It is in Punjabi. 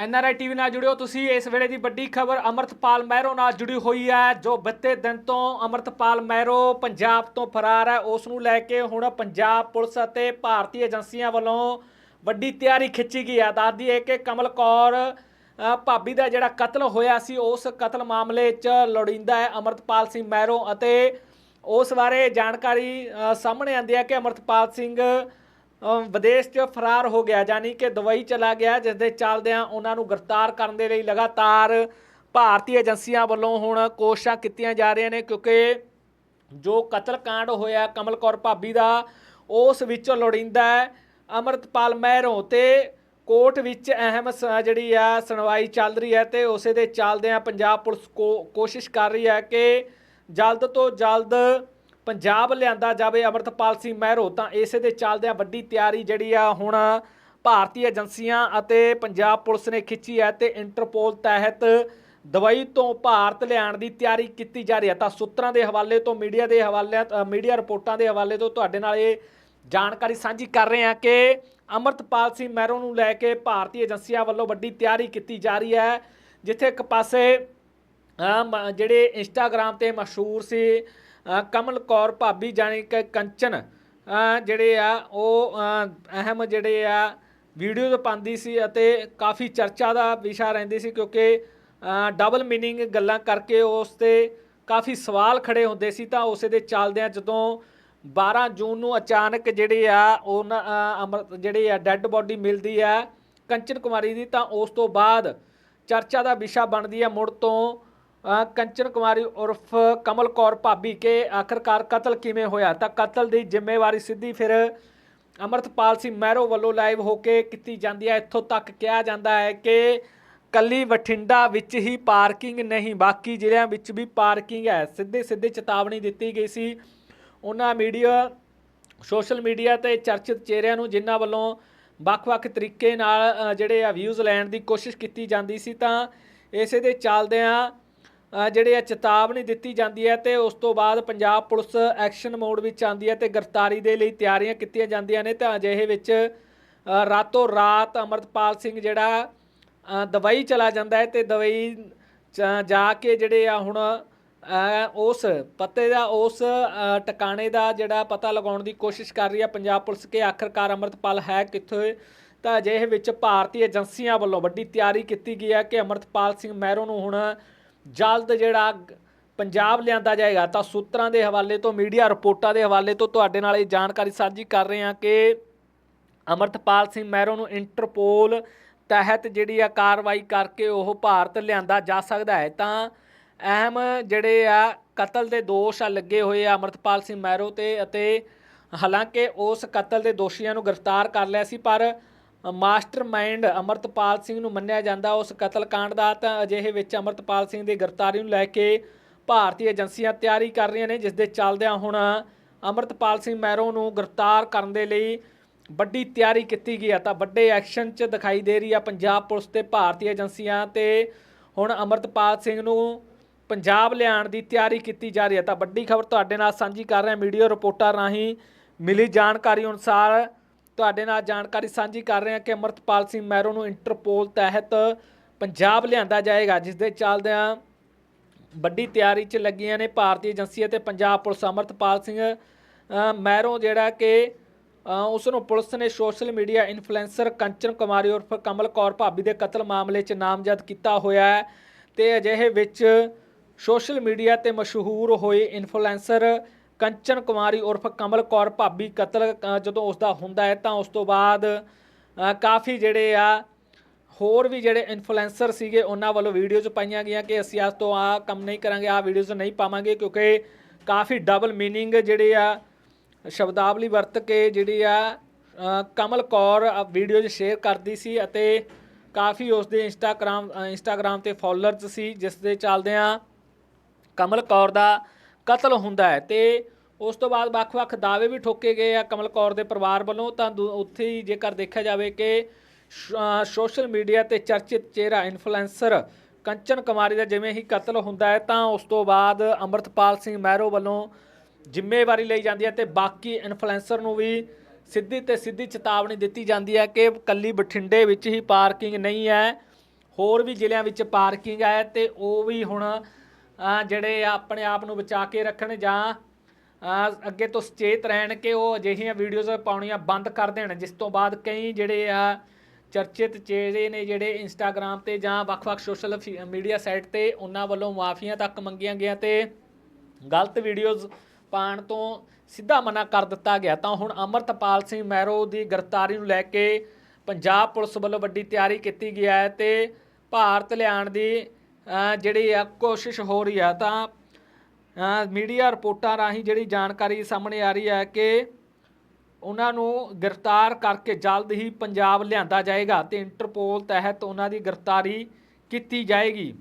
ਐਨਆਰਆਈ ਟੀਵੀ ਨਾਲ ਜੁੜਿਓ। ਤੁਸੀਂ ਇਸ ਵੇਲੇ ਦੀ ਵੱਡੀ ਖਬਰ ਅਮਰਤਪਾਲ ਮਹਿਰੋ ਨਾਲ ਜੁੜੀ ਹੋਈ ਹੈ, ਜੋ ਬੱਤੇ ਦਿਨ ਤੋਂ ਅਮਰਤਪਾਲ ਮਹਿਰੋ ਪੰਜਾਬ ਤੋਂ ਫਰਾਰ ਹੈ। ਉਸ ਨੂੰ ਲੈ ਕੇ ਹੁਣ ਪੰਜਾਬ ਪੁਲਿਸ ਅਤੇ ਭਾਰਤੀ ਏਜੰਸੀਆਂ ਵੱਲੋਂ ਵੱਡੀ ਤਿਆਰੀ ਖਿੱਚੀ ਗਈ ਹੈ। ਦੱਸਦੀ ਹੈ ਕਿ ਕਮਲ ਕੌਰ ਭਾਬੀ ਦਾ ਜਿਹੜਾ ਕਤਲ ਹੋਇਆ ਸੀ, ਉਸ ਕਤਲ ਮਾਮਲੇ 'ਚ ਲੋੜੀਂਦਾ ਹੈ ਅਮਰਤਪਾਲ ਸਿੰਘ ਮਹਿਰੋ ਅਤੇ ਉਸ ਬਾਰੇ ਜਾਣਕਾਰੀ ਸਾਹਮਣੇ ਆਂਦੀ ਹੈ ਕਿ ਅਮਰਤਪਾਲ ਸਿੰਘ ਵਿਦੇਸ਼ 'ਚ ਫਰਾਰ ਹੋ ਗਿਆ, ਯਾਨੀ ਕਿ ਦੁਬਈ ਚਲਾ ਗਿਆ ਜਿਸ ਦੇ ਚੱਲਦਿਆਂ ਉਹਨਾਂ ਨੂੰ ਗ੍ਰਿਫਤਾਰ ਕਰਨ ਦੇ ਲਈ ਲਗਾਤਾਰ ਭਾਰਤੀ ਏਜੰਸੀਆਂ ਵੱਲੋਂ ਹੁਣ ਕੋਸ਼ਿਸ਼ਾਂ ਕੀਤੀਆਂ ਜਾ ਰਹੀਆਂ ਨੇ, ਕਿਉਂਕਿ ਜੋ ਕਤਲकांड ਹੋਇਆ ਕਮਲ ਕੌਰ ਭਾਬੀ ਦਾ, ਉਸ ਵਿੱਚੋਂ ਲੋੜੀਂਦਾ ਹੈ ਅਮਰਤਪਾਲ ਮਹਿਰੋਂ ਤੇ ਕੋਰਟ ਵਿੱਚ ਅਹਿਮ ਸ- ਜਿਹੜੀ ਆ ਸੁਣਵਾਈ ਚੱਲ ਰਹੀ ਹੈ ਤੇ ਉਸੇ ਦੇ ਚੱਲਦਿਆਂ ਪੰਜਾਬ ਪੁਲਿਸ ਕੋ- ਕੋਸ਼ਿਸ਼ ਕਰ ਰਹੀ ਹੈ ਕਿ ਜਲਦ ਤੋਂ ਜਲਦ ਪੰਜਾਬ ਲਿਆਂਦਾ ਜਾਵੇ ਅਮਰਤਪਾਲ ਸਿੰਘ ਮਹਿਰੋ, ਤਾਂ ਇਸੇ ਦੇ ਚੱਲਦਿਆਂ ਵੱਡੀ ਤਿਆਰੀ ਜਿਹੜੀ ਆ ਹੁਣ ਭਾਰਤੀ ਏਜੰਸੀਆਂ ਅਤੇ ਪੰਜਾਬ ਪੁਲਿਸ ਨੇ ਖਿੱਚੀ ਹੈ ਤੇ ਇੰਟਰਪੋਲ ਤਹਿਤ ਦਵਾਈ ਤੋਂ ਭਾਰਤ ਲਿਆਉਣ ਦੀ ਤਿਆਰੀ ਕੀਤੀ ਜਾ ਰਹੀ ਹੈ। ਤਾਂ ਸੂਤਰਾਂ ਦੇ ਹਵਾਲੇ ਤੋਂ, ਮੀਡੀਆ ਦੇ ਹਵਾਲੇ ਮੀਡੀਆ ਰਿਪੋਰਟਾਂ ਦੇ ਹਵਾਲੇ ਤੋਂ ਤੁਹਾਡੇ ਨਾਲ ਇਹ ਜਾਣਕਾਰੀ ਸਾਂਝੀ ਕਰ ਰਹੇ ਹਾਂ ਕਿ ਅਮਰਤਪਾਲ ਸਿੰਘ ਮਹਿਰੋ ਨੂੰ ਲੈ ਕੇ ਭਾਰਤੀ ਏਜੰਸੀਆਂ ਵੱਲੋਂ ਵੱਡੀ ਤਿਆਰੀ ਕੀਤੀ ਜਾ ਰਹੀ ਹੈ, ਜਿੱਥੇ ਇੱਕ ਪਾਸੇ ਮ- ਜਿਹੜੇ ਇੰਸਟਾਗ੍ਰam ਤੇ ਮਸ਼ਹੂਰ ਸੀ ਕਮਲ ਕੌਰ ਭਾਬੀ ਜਾਣੀ ਕਿ ਕੰਚਨ ਜਿਹੜੇ ਆ, ਉਹ ਅਹਿਮ ਜਿਹੜੇ ਆ ਵੀਡੀਓਜ਼ ਪਾਉਂਦੀ ਸੀ ਅਤੇ ਕਾਫੀ ਚਰਚਾ ਦਾ ਵਿਸ਼ਾ ਰਹਿੰਦੀ ਸੀ ਕਿਉਂਕਿ ਡਬਲ ਮੀਨਿੰਗ ਗੱਲਾਂ ਕਰਕੇ ਉਸ ਤੇ ਕਾਫੀ ਸਵਾਲ ਖੜੇ ਹੁੰਦੇ ਸੀ ਤਾਂ ਉਸੇ ਦੇ ਚੱਲਦਿਆਂ ਜਦੋਂ 12 ਜੂਨ ਨੂੰ ਅਚਾਨਕ ਜਿਹੜੇ ਆ, ਉਹਨਾਂ ਅਮਰ, ਜਿਹੜੀ ਆ ਡੈੱਡ ਬੋਡੀ ਮਿਲਦੀ ਆ ਕੰਚਨ ਕੁਮਾਰੀ ਦੀ ਤਾਂ ਉਸ ਤੋਂ ਬਾਅਦ ਚਰਚਾ ਦਾ ਵਿਸ਼ਾ ਬਣਦੀ ਹੈ ਮੁੜ ਤੋਂ ਕੰਚਨ ਕੁਮਾਰੀ ਉਰਫ ਕਮਲ ਕੌਰ ਭਾਬੀ ਕੇ ਆਖਰਕਾਰ ਕਤਲ ਕਿਵੇਂ ਹੋਇਆ? ਤਾਂ ਕਤਲ ਦੀ ਜ਼ਿੰਮੇਵਾਰੀ ਸਿੱਧੀ ਫਿਰ ਅਮਰਤਪਾਲ ਸਿੰਘ ਮਹਿਰੋ ਵੱਲੋਂ ਲਾਈਵ ਹੋ ਕੇ ਕੀਤੀ ਜਾਂਦੀ ਹੈ। ਇੱਥੋਂ ਤੱਕ ਕਿਹਾ ਜਾਂਦਾ ਹੈ ਕਿ ਕੱਲੀ ਬਠਿੰਡਾ ਵਿੱਚ ਹੀ ਪਾਰਕਿੰਗ ਨਹੀਂ, ਬਾਕੀ ਜ਼ਿਲ੍ਹਿਆਂ ਵਿੱਚ ਵੀ ਪਾਰਕਿੰਗ ਹੈ। ਸਿੱਧੇ ਸਿੱਧੇ ਚੇਤਾਵਨੀ ਦਿੱਤੀ ਗਈ ਸੀ। ਉਹਨਾਂ ਮੀਡੀਆ, ਸੋਸ਼ਲ ਮੀਡੀਆ ਤੇ ਚਰਚਿਤ ਚਿਹਰਿਆਂ ਨੂੰ, ਜਿਨ੍ਹਾਂ ਵੱਲੋਂ ਵੱਖ-ਵੱਖ ਤਰੀਕੇ ਨਾਲ ਜਿਹੜੇ ਆ ਵਿਊਜ਼ ਲੈਣ ਦੀ ਕੋਸ਼ਿਸ਼ ਕੀਤੀ ਜਾਂਦੀ ਸੀ, ਤਾਂ ਇਸੇ ਦੇ ਚੱਲਦਿਆਂ ਜਿਹੜੇ ਆ ਚੇਤਾਵਨੀ ਦਿੱਤੀ ਜਾਂਦੀ ਹੈ ਤੇ ਉਸ ਤੋਂ ਬਾਅਦ ਪੰਜਾਬ ਪੁਲਿਸ ਐਕਸ਼ਨ ਮੋਡ ਵਿੱਚ ਆਉਂਦੀ ਹੈ ਤੇ ਗ੍ਰਿਫਤਾਰੀ ਦੇ ਲਈ ਤਿਆਰੀਆਂ ਕੀਤੀਆਂ ਜਾਂਦੀਆਂ ਨੇ ਤਾਂ ਅਜਿਹੇ ਵਿੱਚ ਰਾਤੋਂ ਰਾਤ ਅਮਰਤਪਾਲ ਸਿੰਘ ਜਿਹੜਾ ਅ, ਚਲਾ ਜਾਂਦਾ ਹੈ ਤੇ ਦੁਬਈ ਜਾ ਕੇ ਜਿਹੜੇ ਆ ਹੁਣ ਉਸ ਪੱਤੇ ਦਾ ਉਸ ਟਿਕਾਣੇ ਦਾ ਜਿਹੜਾ ਪਤਾ ਲਗਾਉਣ ਦੀ ਕੋਸ਼ਿਸ਼ ਕਰ ਰਹੀ ਹੈ ਪੰਜਾਬ ਪੁਲਿਸ ਕਿ ਆਖਰਕਾਰ ਅਮਰਤਪਾਲ ਹੈ ਕਿੱਥੇ। ਤਾਂ ਅਜਿਹੇ ਵਿੱਚ ਭਾਰਤੀ ਏਜੰਸੀਆਂ ਵੱਲੋਂ ਵੱਡੀ ਤਿਆਰੀ ਕੀਤੀ ਗਈ ਹੈ ਕਿ ਅਮਰਤਪਾਲ ਸਿੰਘ ਮਹਿਰੋ ਨੂੰ ਹੁਣ ਜਲਦ ਜਿਹੜਾ ਪੰਜਾਬ ਲਿਆਂਦਾ ਜਾਏਗਾ, ਤਾਂ ਸੂਤਰਾਂ ਦੇ ਹਵਾਲੇ ਤੋਂ, ਮੀਡੀਆ ਰਿਪੋਰਟਾਂ ਦੇ ਹਵਾਲੇ ਤੋਂ ਤੁਹਾਡੇ ਨਾਲ ਇਹ ਜਾਣਕਾਰੀ ਸਾਂਝੀ ਕਰ ਰਹੇ ਹਾਂ ਕਿ ਅਮਰਤਪਾਲ ਸਿੰਘ ਮਹਿਰੋ ਨੂੰ ਇੰਟਰਪੋਲ ਤਹਿਤ ਜਿਹੜੀ ਆ ਕਾਰਵਾਈ ਕਰਕੇ ਉਹ ਭਾਰਤ ਲਿਆਂਦਾ ਜਾ ਸਕਦਾ ਹੈ। ਤਾਂ ਅਹਿਮ ਜਿਹੜੇ ਆ ਕਤਲ ਦੇ ਦੋਸ਼ ਆ, ਲੱਗੇ ਹੋਏ ਆ ਅਮਰਤਪਾਲ ਸਿੰਘ ਮਹਿਰੋ ਤੇ ਅਤੇ ਹਾਲਾਂਕਿ ਉਸ ਕਤਲ ਦੇ ਦੋਸ਼ੀਆਂ ਨੂੰ ਗ੍ਰਿਫਤਾਰ ਕਰ ਲਿਆ ਸੀ, ਪਰ ਮਾਸਟਰਮਾਈਂਡ ਅਮਰਤਪਾਲ ਸਿੰਘ ਨੂੰ ਮੰਨਿਆ ਜਾਂਦਾ। ਉਸ ਕਤਲकांड ਦਾ ਤਾਂ ਅਜਿਹੇ ਵਿੱਚ ਅਮਰਤਪਾਲ ਸਿੰਘ ਦੀ ਗ੍ਰਿਫਤਾਰੀ ਨੂੰ ਲੈ ਕੇ ਭਾਰਤੀ ਏਜੰਸੀਆਂ ਤਿਆਰੀ ਕਰ ਰਹੀਆਂ ਨੇ, ਜਿਸ ਦੇ ਚੱਲਦਿਆਂ ਹੁਣ ਅਮਰਤਪਾਲ ਸਿੰਘ ਮੈਰੋ ਨੂੰ ਗ੍ਰਿਫਤਾਰ ਕਰਨ ਦੇ ਲਈ ਵੱਡੀ ਤਿਆਰੀ ਕੀਤੀ ਗਈ ਹੈ ਤਾਂ ਵੱਡੇ ਐਕਸ਼ਨ 'ਚ ਦਿਖਾਈ ਦੇ ਰਹੀ ਆ ਪੰਜਾਬ ਪੁਲਿਸ ਤੇ ਭਾਰਤੀ ਏਜੰਸੀਆਂ ਤੇ। ਹੁਣ ਅਮਰਤਪਾਲ ਸਿੰਘ ਨੂੰ ਪੰਜਾਬ ਲਿਆਉਣ ਦੀ ਤਿਆਰੀ ਕੀਤੀ ਜਾ ਰਹੀ ਹੈ ਤਾਂ ਵੱਡੀ ਖਬਰ ਤੁਹਾਡੇ ਨਾਲ ਸਾਂਝੀ ਕਰ ਰਹੇ। ਹਾਂ ਵੀਡੀਓ ਰਿਪੋਰਟਾਂ ਰਾਹੀਂ ਮਿਲੀ ਜਾਣਕਾਰੀ ਅਨੁਸਾਰ ਤੁਹਾਡੇ ਨਾਲ ਜਾਣਕਾਰੀ ਸਾਂਝੀ ਕਰ ਰਹੇ ਹਾਂ ਕਿ ਅਮਰਤਪਾਲ ਸਿੰਘ ਮੈਰੋ ਨੂੰ ਇੰਟਰਪੋਲ ਤਹਿਤ ਪੰਜਾਬ ਲਿਆਂਦਾ ਜਾਏਗਾ ਜਿਸ ਦੇ ਚੱਲਦਿਆਂ ਵੱਡੀ ਤਿਆਰੀ 'ਚ ਲੱਗੀਆਂ ਨੇ ਭਾਰਤੀ ਏਜੰਸੀ ਅਤੇ ਪੰਜਾਬ ਪੁਲਿਸ। ਅਮਰਤਪਾਲ ਸਿੰਘ ਮੈਰੋ ਜਿਹੜਾ ਕਿ ਅ, ਉਸ ਨੂੰ ਪੁਲਿਸ ਨੇ social media influencer Kanchan Kumari ਉਰਫ ਕਮਲ ਕੌਰ ਭਾਬੀ ਦੇ ਕਤਲ ਮਾਮਲੇ 'ਚ ਨਾਮਜ਼ਦ ਕੀਤਾ ਹੋਇਆ ਹੈ ਤੇ ਅਜਿਹੇ ਵਿੱਚ ਸੋਸ਼ਲ ਮੀਡੀਆ ਤੇ ਮਸ਼ਹੂਰ ਹੋਏ ਇਨਫਲੂਐਂਸਰ ਕੰਚਨ ਕੁਮਾਰੀ ਉਰਫ ਕਮਲ ਕੌਰ ਭਾਬੀ ਕਤਲ ਜਦੋਂ ਉਸ ਦਾ ਹੁੰਦਾ ਹੈ ਤਾਂ ਉਸ ਤੋਂ ਬਾਅਦ ਕਾਫੀ ਜਿਹੜੇ ਆ, ਹੋਰ ਵੀ ਜਿਹੜੇ ਇਨਫਲੂਐਂਸਰ ਸੀਗੇ ਉਹਨਾਂ ਵੱਲੋਂ ਵੀਡੀਓਜ਼ ਪਾਈਆਂ ਗਈਆਂ ਕਿ ਅਸੀਂ ਅੱਜ ਤੋਂ ਆ ਕੰਮ ਨਹੀਂ ਕਰਾਂਗੇ ਆ ਵੀਡੀਓਜ਼ ਨਹੀਂ ਪਾਵਾਂਗੇ ਕਿਉਂਕਿ ਕਾਫੀ ਡਬਲ ਮੀਨਿੰਗ ਜਿਹੜੇ ਆ, ਸ਼ਬਦਾਵਲੀ ਵਰਤ ਕੇ ਜਿਹੜੀ ਆ ਕਮਲ ਕੌਰ ਵੀਡੀਓਜ਼ ਸ਼ੇਅਰ ਕਰਦੀ ਸੀ ਅਤੇ ਕਾਫੀ ਉਸ ਦੇ ਇੰਸਟਾਗ੍ਰਾਮ ਇੰਸਟਾਗ੍ਰਾਮ ਤੇ ਫਾਲੋਅਰਸ ਸੀ, ਜਿਸ ਦੇ ਚੱਲਦਿਆਂ ਕਮਲ ਕੌਰ ਦਾ ਕਤਲ ਹੁੰਦਾ ਹੈ ਤੇ ਉਸ ਤੋਂ ਬਾਅਦ ਵੱਖ-ਵੱਖ ਦਾਅਵੇ ਵੀ ਠੋਕੇ ਗਏ ਆ ਕਮਲ ਕੌਰ ਦੇ ਪਰਿਵਾਰ ਵੱਲੋਂ। ਤਾਂ ਦੂ- ਉੱਥੇ ਹੀ ਜੇਕਰ ਦੇਖਿਆ ਜਾਵੇ ਕਿ ਸੋਸ਼ਲ ਮੀਡੀਆ ਤੇ ਚਰਚਿਤ ਚਿਹਰਾ ਇਨਫਲੂਐਂਸਰ ਕੰਚਨ ਕੁਮਾਰੀ ਦਾ ਜਿਵੇਂ ਹੀ ਕਤਲ ਹੁੰਦਾ ਹੈ, ਤਾਂ ਉਸ ਤੋਂ ਬਾਅਦ ਅਮਰਤਪਾਲ ਸਿੰਘ ਮਹਿਰੋ ਵੱਲੋਂ ਜ਼ਿੰਮੇਵਾਰੀ ਲਈ ਜਾਂਦੀ ਹੈ ਤੇ ਬਾਕੀ ਇਨਫਲੂਐਂਸਰ ਨੂੰ ਵੀ ਸਿੱਧੀ ਤੇ ਸਿੱਧੀ ਚੇਤਾਵਨੀ ਦਿੱਤੀ ਜਾਂਦੀ ਹੈ ਕਿ ਕੱਲੀ ਬਠਿੰਡੇ ਵਿੱਚ ਹੀ ਪਾਰਕਿੰਗ ਨਹੀਂ ਹੈ, ਹੋਰ ਵੀ ਜ਼ਿਲ੍ਹਿਆਂ ਵਿੱਚ ਪਾਰਕਿੰਗ ਹੈ ਤੇ ਉਹ ਵੀ ਹੁਣ ਜਿਹੜੇ ਆ ਆਪਣੇ ਆਪ ਨੂੰ ਬਚਾ ਕੇ ਰੱਖਣ ਜਾਂ ਅੱਗੇ ਤੋਂ ਸੁਚੇਤ ਰਹਿਣ ਕਿ ਉਹ ਅਜਿਹੀਆਂ ਵੀਡੀਓਜ਼ ਪਾਉਣੀਆਂ ਬੰਦ ਕਰ ਦੇਣ, ਜਿਸ ਤੋਂ ਬਾਅਦ ਕਈ ਜਿਹੜੇ ਆ ਚਰਚਿਤ ਚਿਹਰੇ ਨੇ ਜਿਹੜੇ ਇੰਸਟਾਗ੍ਰam ਤੇ ਜਾਂ ਵੱਖ-ਵੱਖ ਸੋਸ਼ਲ ਮੀਡੀਆ ਸਾਈਟ ਤੇ ਉਹਨਾਂ ਵੱਲੋਂ ਮਾਫੀਆਂ ਤੱਕ ਮੰਗੀਆਂ ਗਈਆਂ ਤੇ ਗਲਤ ਵੀਡੀਓਜ਼ ਪਾਉਣ ਤੋਂ ਸਿੱਧਾ ਮਨਾ ਕਰ ਦਿੱਤਾ ਗਿਆ। ਤਾਂ ਹੁਣ ਅਮਰਤਪਾਲ ਸਿੰਘ ਮਹਿਰੋ ਦੀ ਗ੍ਰਿਫਤਾਰੀ ਨੂੰ ਲੈ ਕੇ ਪੰਜਾਬ ਪੁਲਿਸ ਵੱਲੋਂ ਵੱਡੀ ਤਿਆਰੀ ਕੀਤੀ ਗਈ ਹੈ ਤੇ ਭਾਰਤ ਲਿਆਉਣ ਦੀ ਜਿਹੜੀ ਆ ਕੋਸ਼ਿਸ਼ ਹੋ ਰਹੀ ਹੈ ਤਾਂ ਮੀਡੀਆ ਰਿਪੋਰਟਾਂ ਰਾਹੀਂ ਜਿਹੜੀ ਜਾਣਕਾਰੀ ਸਾਹਮਣੇ ਆ ਰਹੀ ਹੈ ਕਿ ਉਹਨਾਂ ਨੂੰ ਗ੍ਰਿਫਤਾਰ ਕਰਕੇ ਜਲਦ ਹੀ ਪੰਜਾਬ ਲਿਆਂਦਾ ਜਾਏਗਾ ਤੇ ਇੰਟਰਪੋਲ ਤਹਿਤ ਉਹਨਾਂ ਦੀ ਗ੍ਰਿਫਤਾਰੀ ਕੀਤੀ ਜਾਏਗੀ।